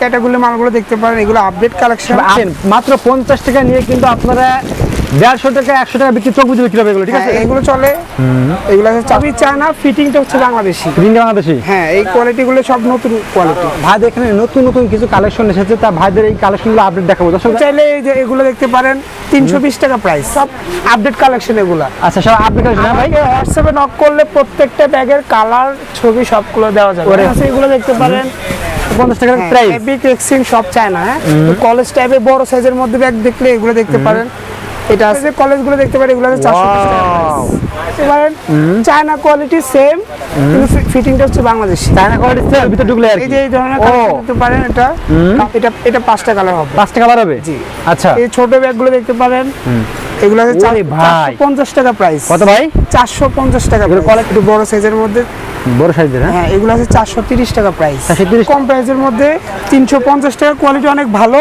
Category মালগুলো দেখতে পারেন এগুলো আপডেট কালেকশন আসেন, মাত্র পঞ্চাশ টাকা নিয়ে কিন্তু আপনারা দেড়শো টাকা একশো টাকা বিক্রি চোখ বুঝে বিক্রি হবে এগুলো ঠিক আছে? হ্যাঁ, এগুলো চলে। এগুলো চাবি চায়না ফিটিংটা হচ্ছে বাংলাদেশি। গ্রিন বাংলাদেশি? হ্যাঁ এই কোয়ালিটিগুলো সব নতুন কোয়ালিটি ভাইদের এখানে নতুন নতুন কিছু কালেকশন এসেছে তা ভাইদের এই কালেকশনগুলো আপডেট দেখাবো। দর্শক চাইলে এই যে এগুলো দেখতে পারেন তিনশো বিশ টাকা প্রাইস সব আপডেট কালেকশন এগুলা। আচ্ছা সব আপডেট কালেকশন হ্যাঁ ভাই। হোয়াটসঅ্যাপে নক করলে প্রত্যেকটা ব্যাগের কালার ছবি সবগুলো দেওয়া যাবে। এগুলো দেখতে পারেন। পঞ্চাশ টাকার হ্যাঁ, প্রাইস বিগ সব চায় না হ্যাঁ? কলেজ টাইপের বড় সাইজের মধ্যে ব্যাগ দেখলে এগুলো দেখতে পারেন। এটা আছে। কলেজগুলো দেখতে পারেন এগুলো চায়না কোয়ালিটি সেম কিন্তু ফিটিংটা হচ্ছে বাংলাদেশি। চায়না কোয়ালিটি ভিতরে ঢুকলে আর এই যে এই ধরনের দেখতে পারেন এটা এটা এটা পাঁচটা কালার হবে। পাঁচ টাকা বাড়াবে জি। আচ্ছা। এই ছোট ব্যাগগুলো দেখতে পারেন। এগুলো আছে ওরে ভাই। পঞ্চাশ টাকা প্রাইস কত ভাই? চারশো পঞ্চাশ টাকা এগুলো কোয়ালিটি একটু বড় সাইজের মধ্যে। বড় সাইজের হ্যাঁ? হ্যাঁ এগুলো আছে চারশো তিরিশ টাকা প্রাইস 430 কম প্রাইসের মধ্যে তিনশো পঞ্চাশ টাকা কোয়ালিটি অনেক ভালো।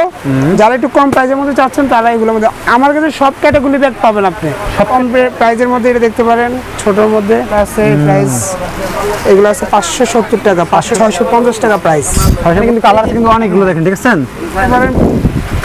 যারা একটু কম প্রাইসের মধ্যে চাচ্ছেন তারা এগুলোর মধ্যে আমার কাছে সব ক্যাটাগরি ব্যাগ পাবেন আপনি। সব কম প্রাইসের মধ্যে এটা দেখতে পারেন ছোটোর মধ্যে আছে প্রাইস এগুলো আছে পাঁচশো সত্তর টাকা পাঁচশো ছয়শো পঞ্চাশ টাকা প্রাইস কিন্তু কালার আছে কিন্তু অনেকগুলো দেখেন দেখছেন?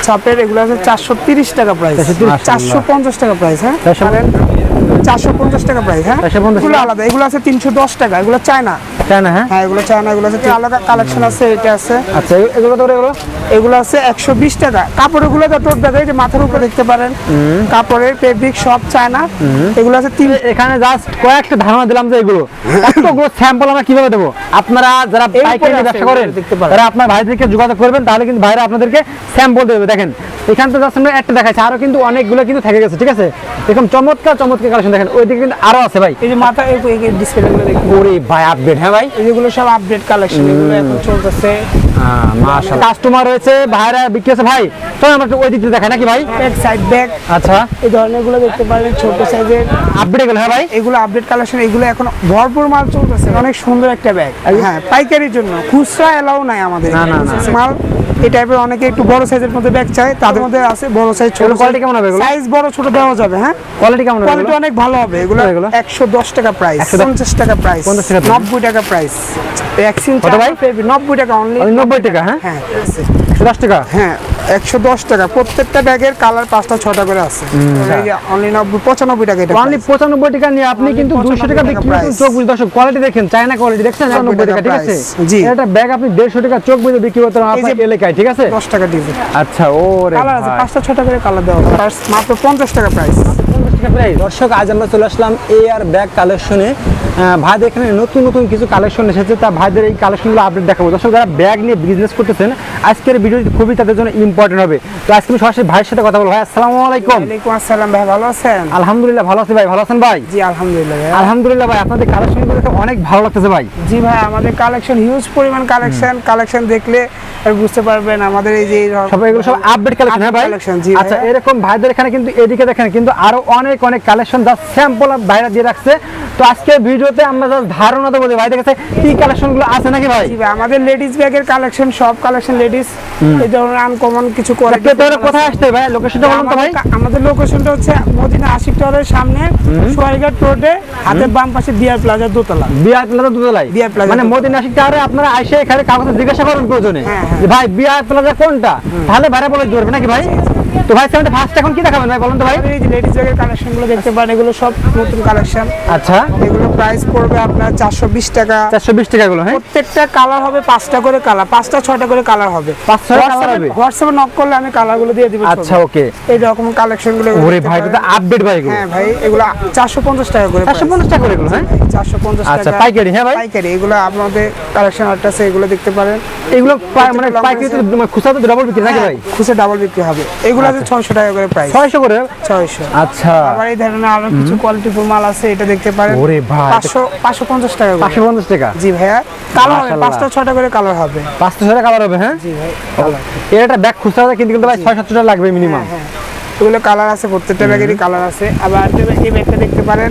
ছাপের এগুলো আছে চারশো তিরিশ টাকা প্রাইস 430 চারশো পঞ্চাশ টাকা প্রাইস হ্যাঁ? 450 চারশো পঞ্চাশ টাকা প্রাইস হ্যাঁ? এগুলো আলাদা এগুলো আছে তিনশো দশ টাকা এগুলো চায় না হ্যাঁ? হ্যাঁ এগুলো চায় এগুলো আছে। আলাদা কালেকশন আছে এটা আছে। আচ্ছা এগুলো তো এগুলো? এগুলো আছে একশো বিশ টাকা। কাপড়ের তো টোট ব্যাগ যে মাথার উপরে দেখতে পারেন। কাপড়ের ফেব্রিক সব চায় এগুলো আছে তিন এখানে জাস্ট কয়েকটা ধারণা দিলাম যে এগুলো। এতগুলো স্যাম্পল আমরা কীভাবে দেবো? আপনারা যারা পাইকারি ব্যবসা করেন। তারা আপনার ভাইদেরকে যোগাযোগ করবেন তাহলে কিন্তু ভাইরা আপনাদেরকে স্যাম্পল দেবে। দেখেন এখানে তো জাস্ট আমরা একটা দেখাচ্ছি। আরও কিন্তু অনেকগুলো কিন্তু থেকে গেছে ঠিক আছে? এরকম চমৎকার চমৎকার কালেকশন দেখেন। ওইদিকে কিন্তু আরও আছে ভাই। এই যে মাথা ওরে ভাই আপডেট হ্যাঁ ভাই? এই সব আপডেট কালেকশন এগুলো এখন চলতেছে। কাস্টমার রয়েছে ভাইরা বিক্রি ভাই তো আমরা ওই দিক দেখাই নাকি ভাই? ব্যাক সাইড ব্যাগ আচ্ছা। এই ধরনেরগুলো দেখতে পারেন ছোট সাইজের আপডেট এগুলো হ্যাঁ ভাই? এগুলো আপডেট কালেকশন এগুলো এখন ভরপুর মাল চলতেছে। অনেক সুন্দর একটা ব্যাগ হ্যাঁ পাইকারির জন্য। খুচরা এলাও নাই আমাদের না, না, না। মাল এই টাইপের অনেকে একটু বড় সাইজের মধ্যে ব্যাগ চায় তাদের মধ্যে আছে বড় সাইজ ছোট কোয়ালিটি কেমন হবে? সাইজ বড় ছোট দেওয়া যাবে হ্যাঁ কোয়ালিটি কেমন হবে কোয়ালিটি অনেক ভালো হবে এগুলো এগুলো? একশো দশ টাকা প্রাইস 110 পঞ্চাশ টাকা প্রাইস 50 টাকা price। নব্বই টাকা প্রাইস ভ্যাকসিন কত ভাই? নব্বই টাকা অনলি ওই নব্বই টাকা হ্যাঁ হ্যাঁ একশো দশ টাকা হ্যাঁ একশো দশ টাকা। প্রত্যেকটা ব্যাগের কালার পাঁচটা ছটা করে আছে। অনলি নব্বই পঁচানব্বই টাকা এটা অনলি পঁচানব্বই টাকা নিয়ে আপনি কিন্তু দুশো টাকা 95 বিক্রি চোখ বুঝে। দর্শক কোয়ালিটি দেখেন চায়না কোয়ালিটি দেখছেন নব্বই টাকা ঠিক আছে? জি। এটা ব্যাগ আপনি দেড়শো টাকা চোখ বুঝে বিক্রি করতে পারেন এলাকায় ঠিক আছে? দশ টাকা দিয়ে আচ্ছা ও কালার আছে পাঁচটা ছটা করে কালার দেওয়া। মাত্র পঞ্চাশ টাকা প্রাইস দর্শক আজ আমরা চলে আসলাম এ আর ব্যাগ কালেকশনে ভাইদের এখানে নতুন নতুন কিছু কালেকশন এসেছে তা ভাইদের এই কালেকশনগুলো আপডেট দেখাবো। দর্শক যারা ব্যাগ নিয়ে বিজনেস করতেছেন আজকের ভিডিওটি খুবই তাদের জন্য ইম্পর্টেন্ট হবে। তো আজকে আমি সরাসরি ভাইয়ের সাথে কথা বলব। ভাই আসসালামু আলাইকুম। ওয়ালাইকুম আসসালাম ভাই ভালো আছেন? আলহামদুলিল্লাহ ভালো আছি ভাই। ভালো আছেন ভাই? জি আলহামদুলিল্লাহ ভাই। আলহামদুলিল্লাহ ভাই আপনাদের কালেকশনগুলো দেখে অনেক ভালো লাগতেছে ভাই। জি ভাই আমাদের কালেকশন হিউজ পরিমাণ কালেকশন কালেকশন দেখলে বুঝতে পারবেন আমাদের এই যে সব এগুলো সব আপডেট কালেকশন হ্যাঁ ভাই? আচ্ছা এরকম ভাইদের এখানে কিন্তু এদিকে দেখেন কিন্তু আরও অনেক অনেক অনেক কালেকশন যা স্যাম্পল ভাইরা দিয়ে রাখছে। তো আজকে ভিডিওতে আমরা জাস্ট ধারণা দেবো যে ভাইদের কাছে কি কালেকশনগুলো আছে নাকি ভাই? আমাদের লেডিস ব্যাগের কালেকশন সব কালেকশন লেডিস এই ধরনের আনকমন কিছু করে তোরা কোথায় আসতে ভাই? লোকেশনটা বলুন তো ভাই। আমাদের লোকেশনটা হচ্ছে মদিনা আশিক টাওয়ারের সামনে সোয়াইঘাট রোডে হাতের বাম পাশে বিআর প্লাজার দোতলা। বিআর প্লাজা দুতলাই বিআর প্লাজা মানে মদিনা শিখতে আরে আপনারা আইসে এখানে কাগজ জিজ্ঞাসা করুন প্রয়োজনে। হ্যাঁ, হ্যাঁ। যে ভাই বিআর প্লাজা কোনটা? তাহলে ভাইরা বলে পারবে নাকি ভাই? তো ভাই ফার্স্ট এখন কি দেখাবেন ভাই বলুন তো ভাই? এই যে লেডিস ব্যাগের দেখতে পারেন এগুলো সব নতুন কালেকশন আচ্ছা। এগুলো প্রাইস পড়বে আপনার চারশো বিশ টাকা। চারশো বিশ টাকা গুলো হ্যাঁ? প্রত্যেকটা কালার হবে পাঁচটা করে কালার পাঁচটা করে কালার হবে। পাঁচ ছয়টা colour হবে? হোয়াটসঅ্যাপে নক করলে আমি কালারগুলো দিয়ে দিব আচ্ছা ওকে এই রকম কালেকশনগুলো ওরে ভাই এটা আপডেট ভাই এগুলো। হ্যাঁ ভাই এগুলো চারশো পঞ্চাশ টাকা করে চারশো পঞ্চাশ টাকা করে এগুলো হ্যাঁ? চারশো পঞ্চাশ আচ্ছা, পাইকারি, হ্যাঁ ভাই? পাইকারি এগুলো আপনাদের কালেকশন একটা আছে এগুলো দেখতে পারেন। এগুলো মানে পাইকারি তো খুচরা তো ডাবল বিক্রি নাকি ভাই? খুচে ডাবল বিক্রি হবে। এগুলো আছে ছয়শো টাকা করে প্রাইস ছয়শো করে? ছয়শো। আচ্ছা। আবার এই ধরনের আরও কিছু কোয়ালিটিফুল মাল আছে এটা দেখতে পারেন। ওরে ভাই, পাঁচশো পাঁচশো পঞ্চাশ টাকা করে। পাঁচশো পঞ্চাশ টাকা? জি ভাইয়া। কালার হবে মাশাআল্লাহ। পাঁচটা ছটা করে কালার হবে। পাঁচশো টাকা কালার হবে হ্যাঁ? জি ভাই এর একটা ব্যাগ খুচরা কিন্তু কিন্তু ভাই টাকা লাগবে মিনিমাম হ্যাঁ এগুলো কালার আছে প্রত্যেকটা ব্যাগেরই কালার আছে। আবার এই ব্যাগটা দেখতে পারেন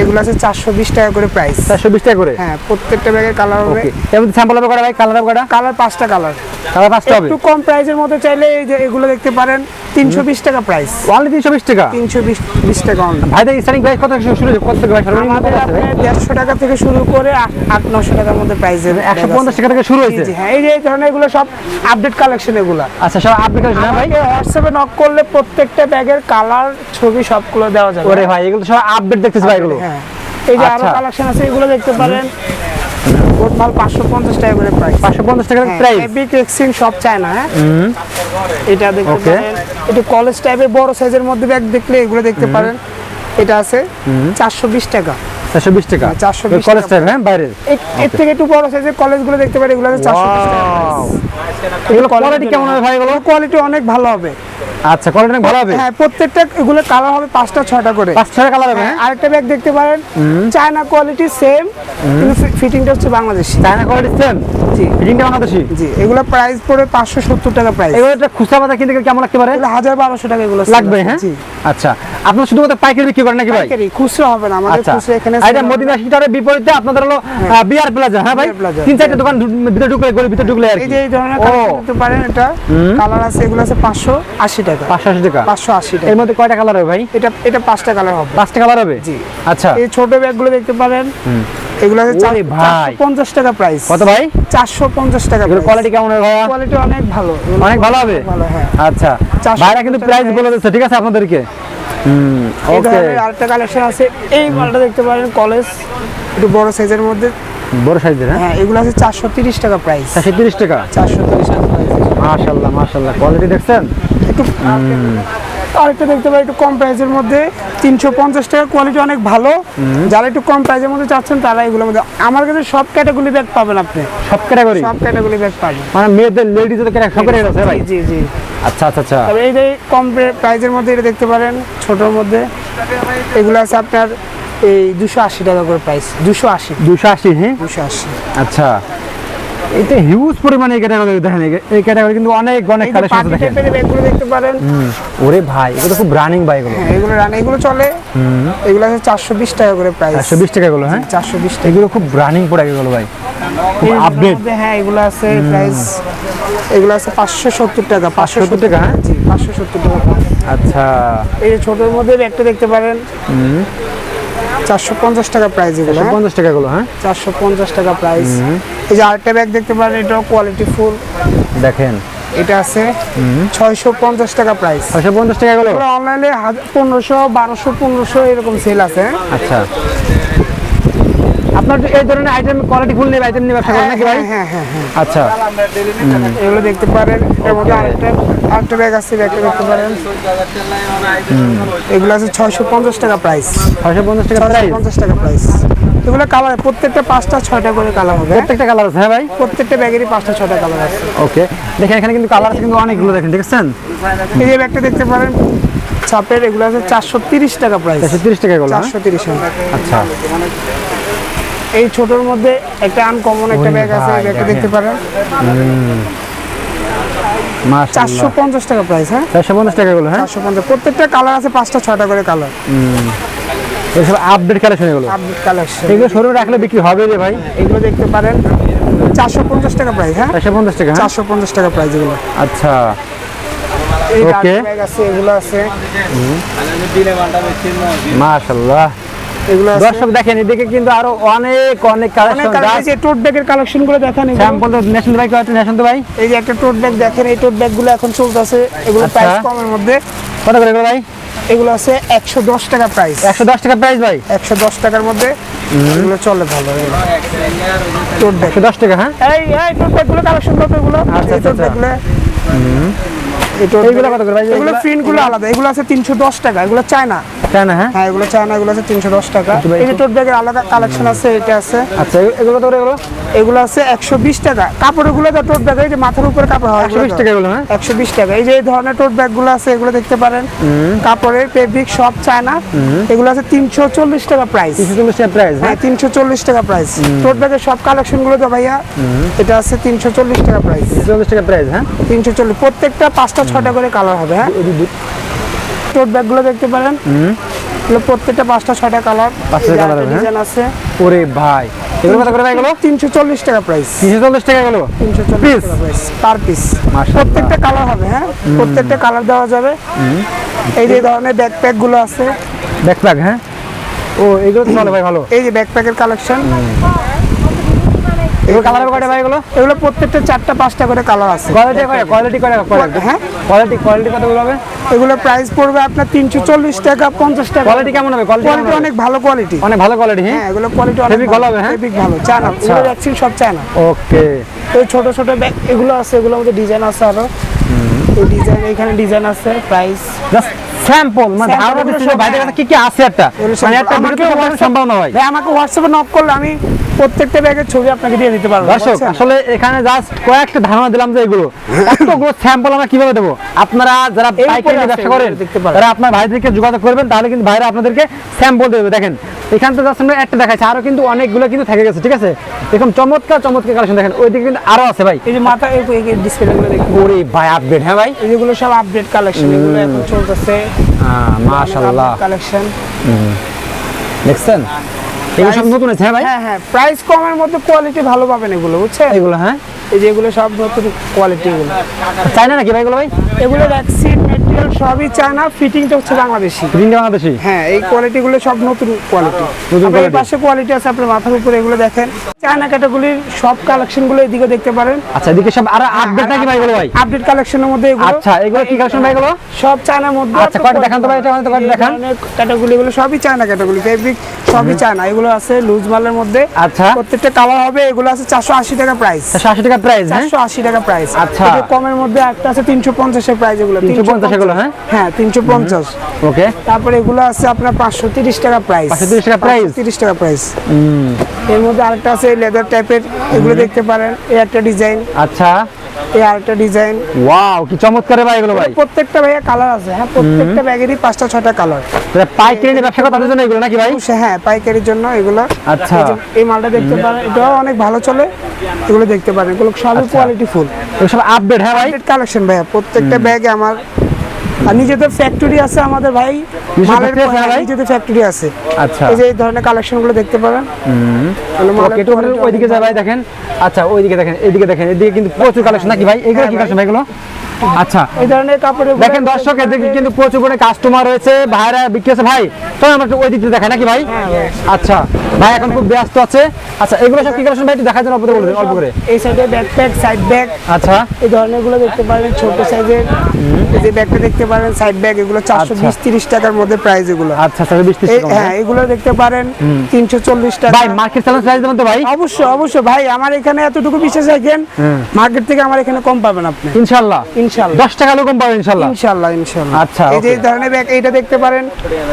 এগুলো আছে চারশো বিশ টাকা করে প্রাইস চারশো বিশ টাকা করে? হ্যাঁ প্রত্যেকটা ব্যাগের কালার হবে। মধ্যে স্যাম্পল হবে কটা ভাই? কালার হবে কটা? কালার পাঁচটা কালার কালার পাঁচটা হবে? একটু কম প্রাইসের মধ্যে চাইলে এই যে এগুলো দেখতে পারেন। তিনশো বিশ টাকা প্রাইস অনলি তিনশো বিশ টাকা? তিনশো বিশ বিশ টাকা only। ভাইদের স্টার্টিং প্রাইস কত থেকে শুরু কত থেকে ভাই সর্বনিম্ন কত আছে ভাই? আপনার দেড়শো টাকা থেকে শুরু করে আট- আট টাকার মধ্যে একশো পঞ্চাশ টাকা থেকে শুরু হয়েছে? হ্যাঁ এই যে এই ধরনের এগুলো সব আপডেট কালেকশন এগুলা। আচ্ছা সব হ্যাঁ ভাই? হোয়াটসঅ্যাপে নক করলে প্রত্যেকটা ব্যাগের কালার ছবি সবগুলো দেওয়া যাবে। ওরে ভাই এগুলো সব আপডেট দেখতেছি ভাই এগুলো। হ্যাঁ। এই যে আরও আচ্ছা। কালেকশন আছে এগুলো দেখতে পারেন। গোট মাল পাঁচশো পঞ্চাশ টাকা করে প্রাইস পাঁচশো পঞ্চাশ টাকার প্রাইস বিগ এক্সিং সব চায় না হ্যাঁ এটা দেখতে পারেন। একটু কলেজ টাইপের বড় সাইজের মধ্যে ব্যাগ দেখলে এগুলো দেখতে পারেন। এটা আছে চারশো বিশ টাকা। চারশো বিশ টাকা? 420 কলেজ টাইপ হ্যাঁ বাইরের? এর- এর থেকে একটু বড় সাইজের কলেজগুলো দেখতে পারেন এগুলো আছে চারশো বিশ টাকা এগুলো কোয়ালিটি কেমন হবে ভাই এগুলো? কোয়ালিটি অনেক ভালো হবে। আচ্ছা কোয়ালিটি ভালো হবে? হ্যাঁ প্রত্যেকটা এগুলো কালার হবে পাঁচটা ছয়টা করে। পাঁচ ছয়টা কালার হবে হ্যাঁ আরেকটা ব্যাগ দেখতে পারেন। চায়না কোয়ালিটি সেম কিন্তু ফিটিংটা হচ্ছে বাংলাদেশি। চায়না কোয়ালিটি সেম জি। ফিটিংটা বাংলাদেশি জি এগুলো প্রাইস পড়ে পাঁচশো সত্তর টাকা প্রাইস এগুলো একটা খুচরা বাজার কিনতে কেমন লাগতে পারে? এগুলো হাজার বারোশো টাকা এগুলো লাগবে হ্যাঁ? আচ্ছা আপনার শুধুমাত্র পাইকারি বিক্রি করেন নাকি ভাই? পাইকারি খুচরা হবে না আমাদের আচ্ছা খুচরা এখানে এটা মদিনা সিটারের বিপরীতে আপনাদের হলো বিআর প্লাজা হ্যাঁ ভাই? তিন চারটে দোকান ভিতরে ঢুকলে গলি ভিতরে ঢুকলে আর এই যে এই ধরনের কালার করতে পারেন এটা কালার আছে এগুলো আছে পাঁচশো আশি টাকা। পাঁচশো আশি টাকা। পাঁচশো আশি এর মধ্যে কয়টা কালার হবে ভাই? এটা এটা পাঁচটা কালার হবে। পাঁচটা কালার হবে? জি। আচ্ছা। এই ছোট ব্যাগগুলো দেখতে পারেন। এগুলো আছে ভাই। টাকা প্রাইস কত ভাই? টাকা এগুলো কোয়ালিটি কেমন হবে ভাইয়া? কোয়ালিটি অনেক ভালো। অনেক ভালো হবে? ভালো হ্যাঁ। আচ্ছা। ভাইরা কিন্তু প্রাইস বলে দিচ্ছে ঠিক আছে আপনাদেরকে? হুম ওকে আরেকটা কালেকশন আছে এই মালটা দেখতে পারেন কলেজ একটু বড় সাইজের মধ্যে। বড় সাইজের হ্যাঁ? হ্যাঁ এগুলো আছে চারশো তিরিশ টাকা প্রাইস চারশো তিরিশ টাকা? চারশো তিরিশ টাকা প্রাইস মাশাল্লাহ মাশাল্লাহ কোয়ালিটি দেখছেন? একটু আরেকটা দেখতে পাই একটু কম প্রাইসের মধ্যে। তিনশো পঞ্চাশ টাকা কোয়ালিটি অনেক ভালো। যারা একটু কম প্রাইসের মধ্যে চাচ্ছেন তারা এগুলোর মধ্যে আমার কাছে সব ক্যাটাগরি ব্যাগ পাবেন আপনি। সব ক্যাটাগরি সব ক্যাটাগরি ব্যাগ পাবেন। মানে মেয়েদের লেডিজদের সব ক্যাটাগরি আছে ভাই? জি জি। আচ্ছা আচ্ছা আচ্ছা। তবে এই যে কম প্রাইসের মধ্যে এটা দেখতে পারেন ছোটোর মধ্যে। এগুলো আছে আপনার এই দুশো আশি টাকা করে প্রাইস দুশো আশি। দুশো আশি হ্যাঁ? দুশো আশি। আচ্ছা। এটা হিউজ পরিমাণে এই ক্যাটাগরি দেখেন এই- ক্যাটাগরি কিন্তু অনেক অনেক কালেকশন দেখেন। ব্যাগগুলো দেখতে পারেন। ওরে ভাই এগুলো তো খুব রানিং ভাই এগুলো। হ্যাঁ এগুলো রান এগুলো চলে। এগুলো আছে চারশো বিশ টাকা করে প্রাইস একশো বিশ টাকা এগুলো হ্যাঁ? চারশো বিশ টাকা। এগুলো খুব রানিং প্রোডাক্ট এগুলো ভাই। খুব আপডেট হ্যাঁ এগুলো আছে প্রাইস এগুলো আছে পাঁচশো সত্তর টাকা পাঁচশো 570 টাকা, হ্যাঁ? জি পাঁচশো সত্তর টাকা। আচ্ছা। এই ছোটোর মধ্যে একটা দেখতে পারেন। চারশো পঞ্চাশ টাকা প্রাইস এগুলো হ্যাঁ? পঞ্চাশ টাকা গুলো হ্যাঁ? চারশো পঞ্চাশ টাকা প্রাইস এই যে আরেকটা ব্যাগ দেখতে পারেন এটাও কোয়ালিটি ফুল দেখেন। এটা আছে ছয়শো পঞ্চাশ টাকা প্রাইস ছয়শো পঞ্চাশ টাকা গুলো অনলাইনে 1500 1200 1500 এরকম সেল আছে। হ্যাঁ? আচ্ছা। আপনার এই ধরনের আইটেম কোয়ালিটি ফুল নেবে আইটেম নিয়ে ব্যবসা করেন নাকি ভাই? হ্যাঁ হ্যাঁ হ্যাঁ আচ্ছা। এগুলো দেখতে পারেন এর মধ্যে আরেকটা আরেকটা ব্যাগ আছে ব্যাগটা দেখতে পারেন। এগুলো আছে ছয়শো পঞ্চাশ টাকা প্রাইস ছয়শো পঞ্চাশ টাকা প্রাইস পঞ্চাশ টাকা প্রাইস এগুলো কালার প্রত্যেকটা পাঁচটা ছয়টা করে কালার হবে। হ্যাঁ? প্রত্যেকটা কালার আছে হ্যাঁ ভাই? প্রত্যেকটা ব্যাগেরই পাঁচটা ছয়টা কালার আছে। ওকে দেখেন এখানে কিন্তু কালার আছে কিন্তু অনেকগুলো দেখেন দেখছেন? এই যে ব্যাগটা দেখতে পারেন ছাপের এগুলো আছে চারশো তিরিশ টাকা প্রাইস চারশো তিরিশ টাকা এগুলো হ্যাঁ? চারশো তিরিশ আচ্ছা। এই ছোটর মধ্যে একটা আনকমন একটা ব্যাগ আছে ব্যাগটা দেখতে পারেন। চারশো পঞ্চাশ টাকা প্রাইস হ্যাঁ? চারশো পঞ্চাশ টাকা হ্যাঁ? চারশো পঞ্চাশ প্রত্যেকটা কালার আছে পাঁচটা ছয়টা করে কালার এসব আপডেট কালেকশন এগুলো। আপডেট কালেকশন এগুলো শোরুমে রাখলে বিক্রি হবে রে ভাই? এগুলো দেখতে পারেন। চারশো পঞ্চাশ টাকা প্রাইস হ্যাঁ? চারশো পঞ্চাশ টাকা হ্যাঁ? চারশো পঞ্চাশ টাকা প্রাইস এগুলো। আচ্ছা। আছে এগুলো আছে। মাশাআল্লাহ। এগুলো আছে দর্শক দেখেন এদিকে কিন্তু আরও অনেক অনেক কালেকশন যে টোট ব্যাগের কালেকশনগুলো দেখেন এগুলো। স্যাম্পল তো ন্যাশনাল ভাই কয়টা ভাই? এই যে একটা টোট ব্যাগ দেখেন এই টোট ব্যাগগুলো এখন চলতেছে। এগুলো আচ্ছা। প্রাইস কমের মধ্যে। কত করে ভাই? এগুলো আছে একশো দশ টাকা প্রাইস একশো দশ টাকা প্রাইস ভাই? একশো দশ টাকার মধ্যে। এগুলো চলে ভালো টোট ব্যাগ একশো দশ টাকা হ্যাঁ? এই এই টোট ব্যাগগুলো কালেকশন কত এগুলো। আচ্ছা, টোট আচ্ছা, ব্যাগগুলো। এই tote এইগুলো bag- কত করে ভাই? এগুলো এগুলো- প্রিন্টগুলো আলাদা। এগুলো আছে তিনশো দশ টাকা। এগুলো চায়না। হ্যাঁ? হ্যাঁ এগুলো চায়না এগুলো আছে তিনশো দশ টাকা। এই যে টোট ব্যাগের আলাদা কালেকশন আছে এটা আছে। আচ্ছা এগুলো তো এগুলো? এগুলো আছে একশো বিশ টাকা। কাপড় তো টোট ব্যাগ এই যে মাথার উপরে কাপড় হয় একশো বিশ টাকা এগুলো হ্যাঁ? একশো বিশ টাকা। এই যে এই ধরনের টোট ব্যাগ আছে এগুলো দেখতে পারেন। কাপড়ের ফেব্রিক সব চায়না। এগুলো আছে তিনশো চল্লিশ টাকা প্রাইস তিনশো চল্লিশ টাকা প্রাইস হ্যাঁ? তিনশো চল্লিশ টাকা প্রাইস টোট ব্যাগের সব কালেকশনগুলো তো ভাইয়া। এটা আছে তিনশো চল্লিশ টাকা প্রাইস চল্লিশ টাকা প্রাইস হ্যাঁ? তিনশো চল্লিশ। প্রত্যেকটা পাঁচটা ছটা করে কালার হবে হ্যাঁ? টোট ব্যাগগুলো দেখতে পারেন। এগুলো প্রত্যেকটা পাঁচটা ছয়টা কালার পাঁচটা হবে, হ্যাঁ? ডিজাইন আছে। ওরে ভাই। এগুলো কত করে ভাই এগুলো? টাকা প্রাইস টাকা এগুলো? প্রাইস পার পিস প্রত্যেকটা কালার হবে হ্যাঁ? প্রত্যেকটা কালার দেওয়া যাবে। এই যে ধরনের ব্যাকপ্যাকগুলো আছে। ব্যাকপ্যাক হ্যাঁ? ও এগুলো চলে ভাই ভালো। এই যে ব্যাকপ্যাকের কালেকশন এগুলো কালার কয়টা ভাই এগুলো? এগুলো প্রত্যেকটা চারটা পাঁচটা করে কালার আছে। কোয়ালিটি কয়টা? কোয়ালিটি কয়টা? হ্যাঁ? কোয়ালিটি কোয়ালিটি কতগুলো হবে? এগুলো প্রাইস পড়বে আপনার তিনশো চল্লিশ টাকা পঞ্চাশ টাকা। কোয়ালিটি কেমন হবে? কোয়ালিটি অনেক ভালো কোয়ালিটি অনেক ভালো কোয়ালিটি হ্যাঁ? হ্যাঁ এগুলো কোয়ালিটি অনেক ভালো হবে, হ্যাঁ? ভালো। চায়না। এগুলো ভ্যাকসিন সব চায়না ওকে এই ছোট ছোট ব্যাগ এগুলো আছে এগুলোর মধ্যে ডিজাইন আছে আরও। এই ডিজাইন এখানে ডিজাইন আছে প্রাইস জাস্ট স্যাম্পল মানে ধারণা দিচ্ছি বাইরে হ্যাঁ। কি কি আছে একটা? মানে একটা করার ভাই ভাই আমাকে হোয়াটসঅ্যাপে নক করলে আমি প্রত্যেকটা ব্যাগের ছবি আপনাকে দিয়ে দিতে পারব দর্শক আসলে এখানে জাস্ট কয়েকটা ধারণা দিলাম যে এগুলো। এতগুলো স্যাম্পল আমরা কীভাবে দেবো? আপনারা যারা পাইকারি ব্যবসা করেন। তারা আপনার ভাইদেরকে যোগাযোগ করবেন তাহলে কিন্তু ভাইরা আপনাদেরকে স্যাম্পল দেবে। দেখেন এখান থেকে জাস্ট আমরা একটা দেখাচ্ছি আরও কিন্তু অনেকগুলো কিন্তু থেকে গেছে ঠিক আছে? এরকম চমৎকার চমৎকার কালেকশন দেখেন ওইদিকে কিন্তু আরও আছে ভাই। এই যে মাথা এই ডিসপ্লেগুলো দেখুন। ওরে ভাই আপডেট হ্যাঁ ভাই? এই যেগুলো সব আপডেট কালেকশন এগুলো এখন চলতেছে। মাশাআল্লাহ। কালেকশন দেখছেন? এগুলো সব নতুন আছে হ্যাঁ ভাই? হ্যাঁ হ্যাঁ প্রাইস কমের মধ্যে কোয়ালিটি ভালো পাবেন এগুলো বুঝছেন? এগুলো হ্যাঁ? এই যে এগুলো সব নতুন কোয়ালিটি এগুলো। চাই না নাকি ভাই এগুলো ভাই? এগুলো ভ্যাকসিন মেটেরিয়াল সবই চায়না ফিটিংটা হচ্ছে বাংলাদেশি। গ্রিন বাংলাদেশি? হ্যাঁ এই কোয়ালিটি গুলো সব নতুন কোয়ালিটি নতুন quality। পাশে কোয়ালিটি আছে আপনার মাথার উপরে এগুলো দেখেন। চায়না ক্যাটাগরির সব কালেকশনগুলো এদিকে দেখতে পারেন। আচ্ছা এদিকে সব আরও আপডেট নাকি ভাই এগুলো ভাই? আপডেট কালেকশনের মধ্যে এগুলো। আচ্ছা এগুলো কি কালেকশন ভাই এগুলো? সব চায়নার মধ্যে আচ্ছা, কয়টা দেখান তো ভাই, এটা আমাদের কয়টা দেখান। সবই চায়না ক্যাটাগরি ফেব্রিক সবই চায়না। এগুলো আছে লুজ মালের মধ্যে। আচ্ছা। প্রত্যেকটা কালার হবে এগুলো আছে চারশো আশি টাকা প্রাইস চারশো আশি টাকা প্রাইস হ্যাঁ? টাকা প্রাইস আচ্ছা। কমের মধ্যে একটা আছে প্রাইস এগুলো। 350 এগুলো, হ্যাঁ? হ্যাঁ ওকে। তারপরে এগুলো আছে আপনার পাঁচশো তিরিশ টাকা প্রাইস 530 টাকা price? তিরিশ টাকা প্রাইস এর মধ্যে আরেকটা আছে লেদার টাইপের এগুলো দেখতে পারেন। এই একটা ডিজাইন আচ্ছা। এই আরেকটা ডিজাইন ওয়াও কি চমৎকার ভাই এগুলো ভাই। প্রত্যেকটা ভাইয়া কালার আছে হ্যাঁ? প্রত্যেকটা ব্যাগেরই পাঁচটা ছটা কালার পাইকারি ব্যবসা জন্য এগুলো নাকি ভাই? হ্যাঁ পাইকারির জন্য এগুলো। আচ্ছা। এই মালটা দেখতে পারেন এটাও অনেক ভালো চলে। এগুলো দেখতে পারেন এগুলো সবই আচ্ছা। কোয়ালিটি ফুল সব আপডেট হ্যাঁ ভাই? কালেকশন প্রত্যেকটা ব্যাগে আমার। আর নিজেদের ফ্যাক্টরি আছে আমাদের ভাই মালের? নিজেদের ফ্যাক্টরি আছে। আচ্ছা। এই যে এই ধরনের কালেকশনগুলো দেখতে ওকে ওইদিকে যায় ভাই দেখেন। আচ্ছা ওইদিকে দেখেন এইদিকে দেখেন এদিকে কিন্তু প্রচুর কালেকশন নাকি ভাই? এগুলো হ্যাঁ কি কালেকশন ভাই এগুলো? আচ্ছা। এই ধরনের কাপড়ের দেখেন দর্শক এদিকে কিন্তু প্রচুর পরিমাণে কাস্টমার রয়েছে। ভাইরা বিক্রি ভাই তো আমরা ওই দিকটা দেখাই নাকি ভাই? হ্যাঁ, আচ্ছা ভাই এখন খুব ব্যস্ত আছে। আচ্ছা এগুলো সব কি কালেকশন ভাই একটু দেখার জন্য অল্প করে অল্প করে। এই সাইডে ব্যাকপ্যাক সাইড ব্যাগ আচ্ছা। এই ধরনেরগুলো দেখতে পারেন ছোট সাইজের এই যে ব্যাগটা দেখতে পারেন সাইড ব্যাগ এগুলো চারশো আচ্ছা। বিশ তিরিশ টাকার মধ্যে প্রাইস এগুলো। আচ্ছা আচ্ছা বিশ ত্রিশ এই- টাকা হ্যাঁ এগুলো দেখতে পারেন তিনশো চল্লিশ টাকা। ভাই মার্কেট চ্যালেঞ্জ প্রাইস তো ভাই? অবশ্যই অবশ্যই। ভাই আমার এখানে এতটুকু বিশেষ রাখেন মার্কেট থেকে আমার এখানে কম পাবেন আপনি। ইনশাল্লাহ। টাকা কম পাবেন আচ্ছা, এই যে ধরনের ব্যাগ এইটা দেখতে পারেন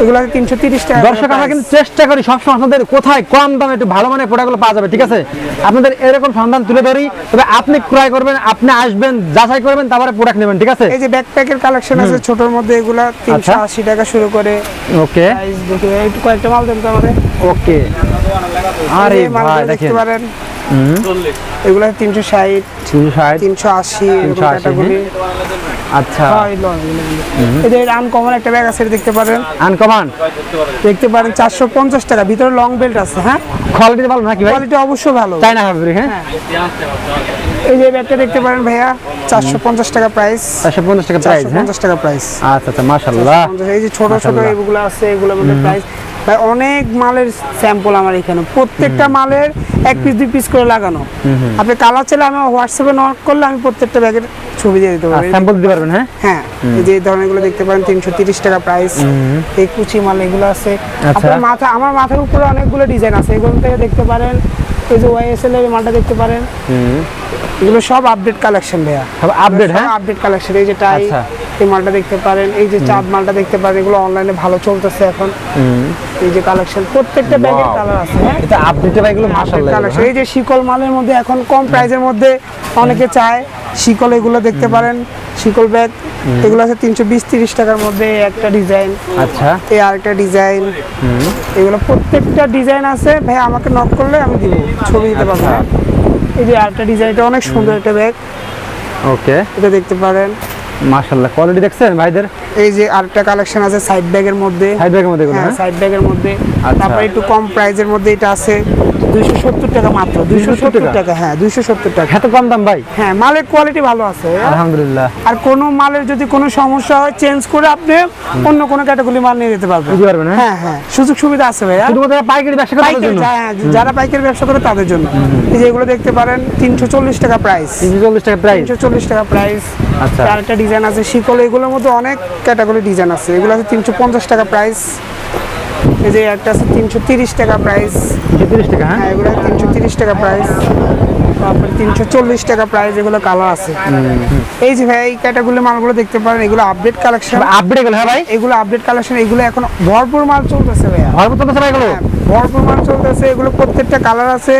এগুলো তিনশো তিরিশ টাকা দর্শক আমরা কিন্তু চেষ্টা করি সবসময় আপনাদের কোথায় কম দামে একটু ভালো মানের প্রোডাক্টগুলো পাওয়া যাবে ঠিক আছে? আপনাদের এরকম সন্ধান তুলে ধরি তবে আপনি ক্রয় করবেন আপনি আসবেন যাচাই করবেন তারপরে প্রোডাক্ট নেবেন ঠিক আছে? এই যে ব্যাকপ্যাকের কালেকশন আছে ছোটর মধ্যে এগুলা তিনশো আচ্ছা। আশি টাকা শুরু করে। ওকে একটু কয়েকটা মাল দেন তো আমাদের ওকে আরে ভাই দেখতে পারেন। এগুলো তিনশো ষাট তিনশো ষাট। তিনশো আশি 380, আচ্ছা। এদের আনকমন একটা ব্যাগ আছে দেখতে পারেন। আনকমান দেখতে পারেন চারশো পঞ্চাশ টাকা। ভিতরে লং বেল্ট আছে হ্যাঁ? কোয়ালিটি ভালো নাকি কোয়ালিটি অবশ্যই ভালো। চাই না হবে হ্যাঁ? এই যে ব্যাগটা দেখতে পারেন ভাইয়া চারশো পঞ্চাশ টাকা প্রাইস চারশো পঞ্চাশ টাকা প্রাইস হ্যাঁ? পঞ্চাশ টাকা প্রাইস আচ্ছা আচ্ছা মাশাল্লাহ এই যে ছোট ছোট। এগুলো আছে মধ্যে প্রাইস ভাই অনেক মালের স্যাম্পল আমার এখানে। প্রত্যেকটা মালের এক পিস দুই পিস করে লাগানো। আপনি কালার চাইলে আমি হোয়াটসঅ্যাপে নক করলে আমি প্রত্যেকটা ব্যাগের ছবি দিয়ে দিতে পারব। স্যাম্পল দিতে পারবেন হ্যাঁ? হ্যাঁ যে ধরনেরগুলো দেখতে পারেন তিনশো তিরিশ টাকা প্রাইস এই কুচি মাল এগুলো আছে। আচ্ছা। আপনার মাথা আমার মাথার উপরে অনেকগুলো ডিজাইন আছে। এগুলো থেকে দেখতে পারেন এই যে ওয়াইএসএল এর মালটা দেখতে পারেন। এগুলো সব আপডেট কালেকশন ভাইয়া। সব আপডেট হ্যাঁ? আপডেট কালেকশন এই যে টাই আচ্ছা। এই মালটা দেখতে পারেন এই যে চাঁদ মালটা দেখতে পারেন এগুলো অনলাইনে ভালো চলতেছে এখন। এই যে কালেকশন প্রত্যেকটা ব্যাগের কালার আছে হ্যাঁ? এটা আপডেট ভাই এগুলো মাশাআল্লাহ কালেকশন হ্যাঁ? এই যে শিকল মালের মধ্যে এখন কম প্রাইজের মধ্যে অনেকে চায়। শিকল এগুলো দেখতে পারেন শিকল ব্যাগ এগুলো আছে তিনশো বিশ তিরিশ টাকার মধ্যে একটা ডিজাইন আচ্ছা। এই আরেকটা ডিজাইন এগুলো প্রত্যেকটা ডিজাইন আছে ভাই আমাকে নক করলে আমি দিব ছবি দিতে পারব আচ্ছা। এই যে আরেকটা ডিজাইন এটা অনেক সুন্দর একটা ব্যাগ ওকে এটা দেখতে পারেন। মাশাআল্লাহ কোয়ালিটি দেখছেন ভাইদের? এই যে আরেকটা কালেকশন আছে সাইড ব্যাগের মধ্যে। সাইড ব্যাগের মধ্যে হ্যাঁ হ্যাঁ? সাইড ব্যাগের মধ্যে। আচ্ছা। তারপরে একটু কম প্রাইজের মধ্যে এটা আছে দুইশো সত্তর টাকা মাত্র দুইশো 270 সত্তর টাকা? হ্যাঁ দুইশো সত্তর টাকা। এত কম দাম ভাই? হ্যাঁ মালের কোয়ালিটি ভালো আছে। আলহামদুলিল্লাহ। আর কোনো মালের যদি কোনো সমস্যা হয় চেঞ্জ করে আপনি অন্য কোনো ক্যাটাগরি মাল নিয়ে যেতে পারবেন। বুঝতে পারবেন হ্যাঁ? হ্যাঁ হ্যাঁ সুযোগ সুবিধা আছে ভাইয়া। শুধুমাত্র পাইকারি ব্যবসা করার জন্য? হ্যাঁ, যারা পাইকারি ব্যবসা করে তাদের জন্য। এই যে এগুলো দেখতে পারেন তিনশো চল্লিশ টাকা প্রাইস তিনশো চল্লিশ টাকা প্রাইস তিনশো চল্লিশ টাকা প্রাইস আচ্ছা। আরেকটা ডিজাইন আছে শিকল এগুলোর মধ্যে অনেক ক্যাটাগরি ডিজাইন আছে। এগুলো আছে তিনশো পঞ্চাশ টাকা প্রাইস এই যে একটা আছে তিনশো তিরিশ টাকা প্রাইস তিরিশ টাকা হ্যাঁ? হ্যাঁ এগুলো তিনশো তিরিশ টাকা প্রাইস তারপরে তিনশো চল্লিশ টাকা প্রাইস এগুলো কালার আছে। এই যে ভাই এই ক্যাটাগরি মালগুলো দেখতে পারেন এগুলো আপডেট কালেকশন আপডেট হ্যাঁ ভাই? এগুলো আপডেট কালেকশন এগুলো এখন ভরপুর মাল চলতেছে ভাইয়া। ঘর মতো ভাই এগুলো? হ্যাঁ, ভরপুর মাল চলতেছে এগুলো প্রত্যেকটা কালার আছে।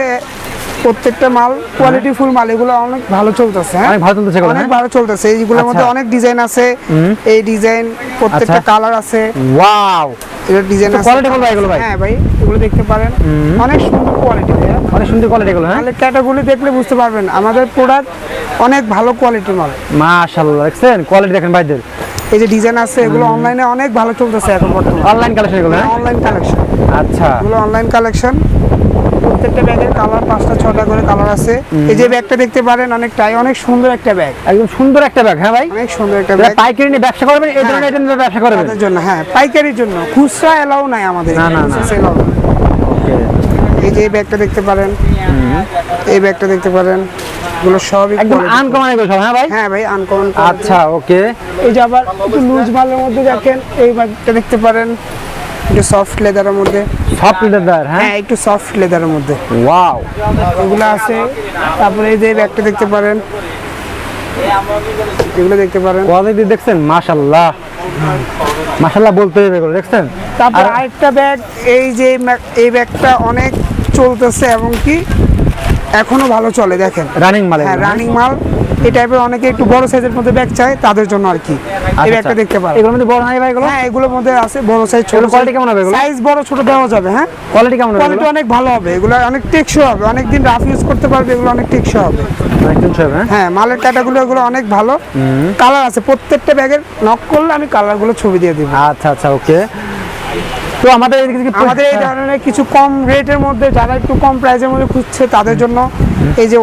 প্রত্যেকটা মাল কোয়ালিটি ফুল মাল এগুলো অনেক ভালো চলতেছে হ্যাঁ? অনেক ভালো চলতেছে অনেক হ্যাঁ? ভালো চলতেছে এইগুলোর মধ্যে আচ্ছা। অনেক ডিজাইন আছে। এই ডিজাইন প্রত্যেকটা আচ্ছা। কালার আছে। ওয়াও এর ডিজাইন আছে। কোয়ালিটি ভালো এগুলো ভাই। হ্যাঁ ভাই এগুলো দেখতে পারেন। অনেক সুন্দর কোয়ালিটি অনেক সুন্দর কোয়ালিটি এগুলো হ্যাঁ? তাহলে ক্যাটাগরি দেখলে বুঝতে পারবেন আমাদের প্রোডাক্ট অনেক ভালো কোয়ালিটির মাল। মাশাআল্লাহ দেখছেন? কোয়ালিটি দেখেন ভাইদের। এই যে ডিজাইন আছে এগুলো অনলাইনে অনেক ভালো চলতেছে এখন বর্তমানে। অনলাইন কালেকশন এগুলো হ্যাঁ? অনলাইন কালেকশন আচ্ছা। এগুলো অনলাইন কালেকশন প্রত্যেকটা ব্যাগের কালার পাঁচটা ছটা করে কালার আছে। এই যে ব্যাগটা দেখতে পারেন অনেকটাই অনেক সুন্দর একটা ব্যাগ। একদম সুন্দর একটা ব্যাগ হ্যাঁ ভাই? অনেক সুন্দর একটা ব্যাগ। পাইকারি নিয়ে ব্যবসা করবেন এই ধরনের এটা ব্যবসা করবেন। জন্য হ্যাঁ পাইকারির জন্য। খুচরা এলাও নাই আমাদের না, না, না। এই যে এই ব্যাগটা দেখতে পারেন এই ব্যাগটা দেখতে পারেন এগুলো সবই একদম। আনকমন এগুলো সব হ্যাঁ ভাই? হ্যাঁ ভাই আনকমন আচ্ছা ওকে এই যে আবার একটু লুজ মালের মধ্যে দেখেন এই ব্যাগটা দেখতে পারেন। একটু সফট লেদারের মধ্যে। সফট লেদার হ্যাঁ? হ্যাঁ একটু সফট লেদারের মধ্যে। ওয়াও এগুলো আছে তারপরে এই যে ব্যাগটা দেখতে পারেন। এগুলো দেখতে পারেন। কোয়ালিটি দেখছেন? মাশাআল্লাহ। মাশাআল্লাহ বলতে হবে এগুলো দেখছেন? তারপর আরেকটা ব্যাগ এই যে এই ব্যাগটা অনেক চলতেছে এবং কি এখনও ভালো চলে দেখেন। রানিং মাল হ্যাঁ হ্যাঁ? রানিং মাল। এই টাইপের অনেকে একটু বড় সাইজের মধ্যে ব্যাগ চায় তাদের জন্য আর কি। আচ্ছা, এই ব্যাগটা আচ্ছা। দেখতে পারেন। এগুলোর মধ্যে বড় নাই ভাই এগুলো? হ্যাঁ এগুলোর মধ্যে আছে বড় সাইজ ছোট quality কেমন হবে এগুলো? সাইজ বড় ছোট দেওয়া যাবে হ্যাঁ? কোয়ালিটি কেমন হবে কোয়ালিটি অনেক ভালো হবে এগুলো অনেক টেকসই হবে অনেক দিন রাফ ইউজ করতে পারবে এগুলো অনেক টেকসই হবে। হ্যাঁ? হ্যাঁ মালের ক্যাটাগুলো এগুলো অনেক ভালো। কালার আছে প্রত্যেকটা ব্যাগের নক করলে আমি কালারগুলো ছবি দিয়ে দিব। আচ্ছা আচ্ছা ওকে তো আমাদের আমাদের এই ধরনের কিছু কম রেটের মধ্যে যারা একটু কম প্রাইসের মধ্যে খুঁজছে তাদের জন্য এই যে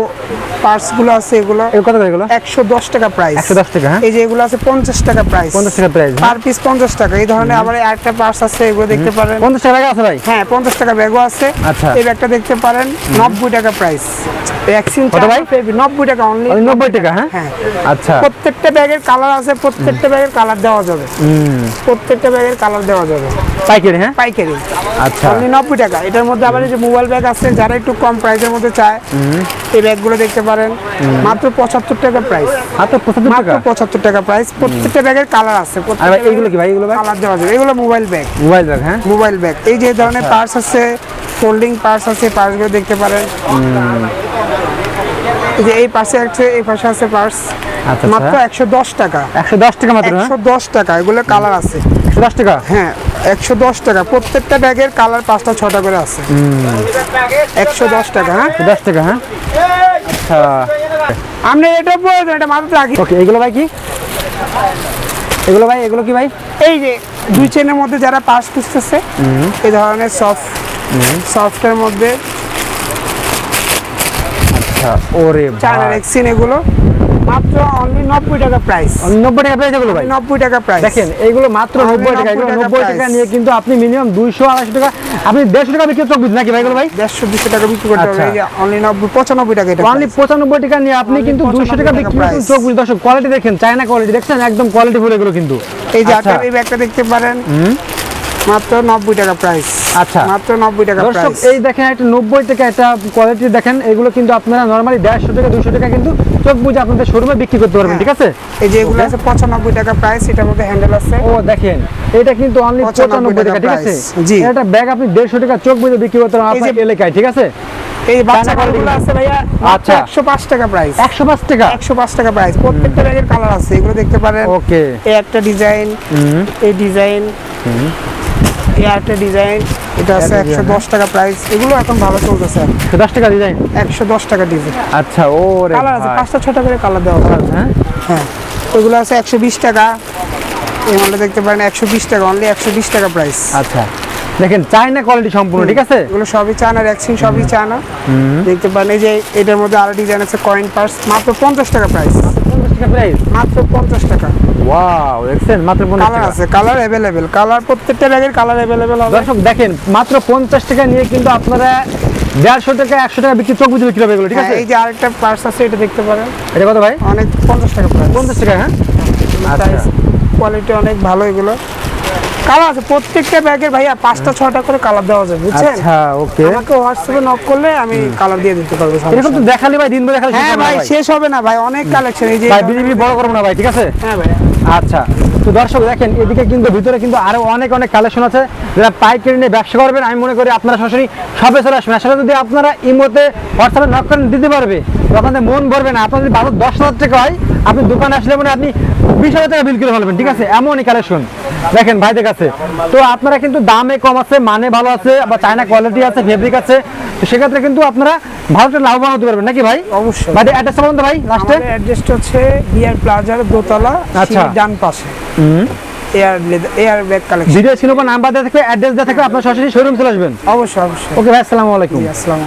পার্টসগুলো আছে এগুলো। কত করে এগুলো? একশো দশ টাকা প্রাইস 110 টাকা, হ্যাঁ? এই যে এগুলো আছে পঞ্চাশ টাকা প্রাইস 50 টাকা হ্যাঁ? পার পিস পঞ্চাশ টাকা। এই ধরনের আবার একটা পার্টস আছে এগুলো দেখতে পারেন। পঞ্চাশ টাকা আছে ভাই? হ্যাঁ পঞ্চাশ টাকা ব্যাগও আছে। আচ্ছা। এই ব্যাগটা দেখতে পারেন নব্বই টাকা প্রাইস ভ্যাকসিন কত ভাই? নব্বই টাকা অনলি ওই নব্বই টাকা হ্যাঁ? হ্যাঁ। আচ্ছা। প্রত্যেকটা ব্যাগের কালার আছে প্রত্যেকটা ব্যাগের কালার দেওয়া যাবে। প্রত্যেকটা ব্যাগের কালার দেওয়া যাবে। পাইকারি হ্যাঁ? পাইকারি। আচ্ছা। অনলি নব্বই টাকা। এটার মধ্যে আবার এই যে মোবাইল ব্যাগ আছে যারা একটু কম প্রাইসের মধ্যে চায় এই ব্যাগগুলো দেখতে পারেন। মাত্র পঁচাত্তর টাকা প্রাইস মাত্র পঁচাত্তর মাত্র টাকা? পঁচাত্তর টাকা প্রাইস প্রত্যেকটা ব্যাগের কালার আছে। এইগুলো কি ভাই? এগুলো কালার দেওয়া যাবে এগুলো মোবাইল ব্যাগ মোবাইল ব্যাগ হ্যাঁ? মোবাইল ব্যাগ এই যে ধরনের আচ্ছা। পার্টস আছে ফোল্ডিং পার্টস আছে পার্টসগুলো দেখতে পারেন। এই যে এই পাশে আছে এই পাশে আছে পার্টস আচ্ছা, মাত্র আচ্ছা। একশো দশ টাকা। একশো দশ টাকা মাত্র হ্যাঁ? একশো দশ টাকা। এগুলো কালার আছে। একশো দশ টাকা? হ্যাঁ। একশো দশ টাকা। প্রত্যেকটা ব্যাগের কালার পাঁচটা ছটা করে আছে। একশো দশ টাকা হ্যাঁ? দশ টাকা হ্যাঁ? আচ্ছা। আপনি এটা প্রয়োজন এটা মাথাতে রাখি। ওকে এগুলো ভাই কি? এগুলো ভাই এগুলো কি ভাই? এই যে দুই চেনের মধ্যে যারা পাস খুঁজতেছে এই ধরনের সফট সফটের মধ্যে আচ্ছা ওরে চায়নার ভাই। এক্সিন এগুলো। মাত্র অনলি নব্বই টাকা প্রাইস নব্বই টাকা প্রাইস এগুলো ভাই। নব্বই টাকা প্রাইস দেখেন এইগুলো মাত্র Only নব্বই টাকা এগুলো টাকা নব্বই price। টাকা নিয়ে কিন্তু আপনি মিনিমাম দুইশো আড়াইশো টাকা আপনি দেড়শো টাকা বিক্রি চোখ নাকি ভাই এগুলো ভাই? দেড়শো দুশো টাকা বিক্রি করতে হবে আচ্ছা। অনলি নব্বই পঁচানব্বই টাকা এটা অনলি পঁচানব্বই টাকা নিয়ে আপনি কিন্তু দুইশো টাকা বিক্রি price। চোখ বুঝ দর্শক কোয়ালিটি দেখেন চায়না কোয়ালিটি দেখছেন? একদম কোয়ালিটি ফুল এগুলো কিন্তু। এই যে আচ্ছা। আপনার এই ব্যাগটা দেখতে পারেন। মাত্র নব্বই টাকা প্রাইস আচ্ছা। মাত্র নব্বই টাকা দর্শক এই দেখেন একটা নব্বই টাকা একটা কোয়ালিটি দেখেন এগুলো কিন্তু আপনারা নর্মালি দেড়শো টাকা দুশো টাকা কিন্তু চোখ বুঝে আপনাদের শোরুমে বিক্রি করতে পারবেন হ্যাঁ। ঠিক আছে? এই যে এগুলো আছে পঁচানব্বই টাকা প্রাইস এটার মধ্যে হ্যান্ডেল আছে। ও দেখেন এটা কিন্তু অনলি 95 টাকা ঠিক আছে? জি। এটা ব্যাগ আপনি দেড়শো টাকা চোখ বুঝে বিক্রি করতে পারবেন আপনার এলাকায় ঠিক আছে? এই বাচ্চা কালগুলো আছে ভাইয়া আচ্ছা। আচ্ছা। একশো পাঁচ টাকা প্রাইস একশো পাঁচ টাকা? একশো পাঁচ টাকা প্রাইস প্রত্যেকটা ব্যাগের কালার আছে এগুলো দেখতে পারেন। ওকে এই একটা ডিজাইন এই ডিজাইন এই একটা ডিজাইন এটা আছে একশো দশ টাকা প্রাইস এগুলো এখন ভালো চলতেছে। একশো দশ টাকা ডিজাইন একশো দশ টাকা ডিজাইন আচ্ছা ও কালার আছে পাঁচটা ছটা করে কালার দেওয়া হ্যাঁ? হ্যাঁ ওগুলো আছে একশো বিশ টাকা। এই মালটা দেখতে পারেন একশো বিশ টাকা অনলি একশো বিশ টাকা প্রাইস আচ্ছা দেখেন চাইনা কোয়ালিটি সম্পূর্ণ ঠিক আছে? এগুলো সবই চায়না র্যাক্সিন সবই চায়না দেখতে পারেন এই যে এটার মধ্যে আরও ডিজাইন আছে কয়েন পার্স মাত্র পঞ্চাশ টাকা প্রাইস পঞ্চাশ প্রাইস মাত্র পঞ্চাশ টাকা। ওয়াও দেখছেন মাত্র পঞ্চাশ কালার আছে কালার অ্যাভেলেবেল কালার প্রত্যেকটা ব্যাগের কালার অ্যাভেলেবেল হবে। দর্শক দেখেন মাত্র পঞ্চাশ টাকা নিয়ে কিন্তু আপনারা দেড়শো টাকা একশো টাকা বিক্রি চোখ বুঝে বিক্রি হবে ঠিক হ্যাঁ, আছে? এই যে আরেকটা পার্স আছে এটা দেখতে পারেন। এটা কত ভাই? অনেক পঞ্চাশ টাকা পঞ্চাশ টাকা হ্যাঁ? আচ্ছা। কোয়ালিটি অনেক ভালো এগুলো। কালার আছে প্রত্যেকটা ব্যাগের ভাইয়া পাঁচটা ছটা করে কালার দেওয়া বুঝছেন? আচ্ছা ওকে আমাকে হোয়াটসঅ্যাপে নক করলে আমি কালার দিয়ে দিতে পারব এরকম তো। দেখালে ভাই দিন ভরে দেখালে হ্যাঁ ভাই শেষ হবে না ভাই অনেক কালেকশন এই যে ভাই বড় করব না ভাই ঠিক আছে? হ্যাঁ ভাই। আচ্ছা তো দর্শক দেখেন এদিকে কিন্তু ভিতরে কিন্তু আরও অনেক অনেক কালেকশন আছে। যারা পাইকারি নিয়ে ব্যবসা করবেন আমি মনে করি আপনারা সরাসরি সবে চলে আসবেন। আসলে যদি আপনারা ইমোতে হোয়াটসঅ্যাপে নক করেন দিতে পারবে তখন মন ভরবে না। আপনার যদি বারো দশ হাজার টাকা হয় আপনি দোকানে আসলে মানে আপনি বিশ হাজার টাকা বিল করে ফেলবেন ঠিক আছে? এমনই কালেকশন দেখেন ভাইদের কাছে। তো আপনারা কিন্তু দামে কম আছে মানে ভালো আছে বা চায়না কোয়ালিটি আছে ফেব্রিক আছে। তো সেক্ষেত্রে কিন্তু আপনারা ভালোটা লাভবান হতে পারবেন নাকি ভাই? অবশ্যই। ভাই অ্যাড্রেস বলুন তো ভাই লাস্টে অ্যাড্রেসটা হচ্ছে বিআর প্লাজার দোতলা আচ্ছা। ডান পাশে। ভিডিও ছিল নাম্বার দেওয়া থাকবে অ্যাড্রেস দেওয়া থাকবে আপনার সরাসরি শোরুম চলে আসবেন। অবশ্যই অবশ্যই। ওকে ভাই আসসালামু আলাইকুম। আসসালামু